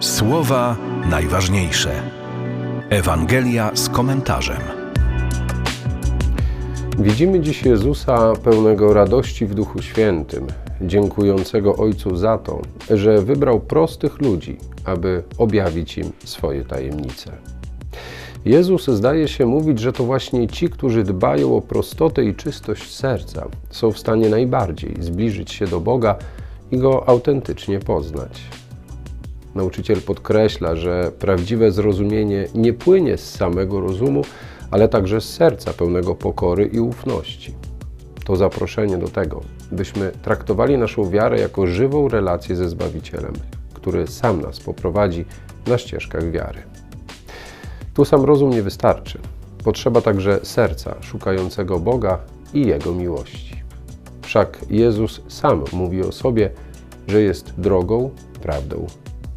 Słowa najważniejsze. Ewangelia z komentarzem. Widzimy dziś Jezusa pełnego radości w Duchu Świętym, dziękującego Ojcu za to, że wybrał prostych ludzi, aby objawić im swoje tajemnice. Jezus zdaje się mówić, że to właśnie ci, którzy dbają o prostotę i czystość serca, są w stanie najbardziej zbliżyć się do Boga i Go autentycznie poznać. Nauczyciel podkreśla, że prawdziwe zrozumienie nie płynie z samego rozumu, ale także z serca pełnego pokory i ufności. To zaproszenie do tego, byśmy traktowali naszą wiarę jako żywą relację ze Zbawicielem, który sam nas poprowadzi na ścieżkach wiary. Tu sam rozum nie wystarczy. Potrzeba także serca szukającego Boga i Jego miłości. Wszak Jezus sam mówi o sobie, że jest drogą, prawdą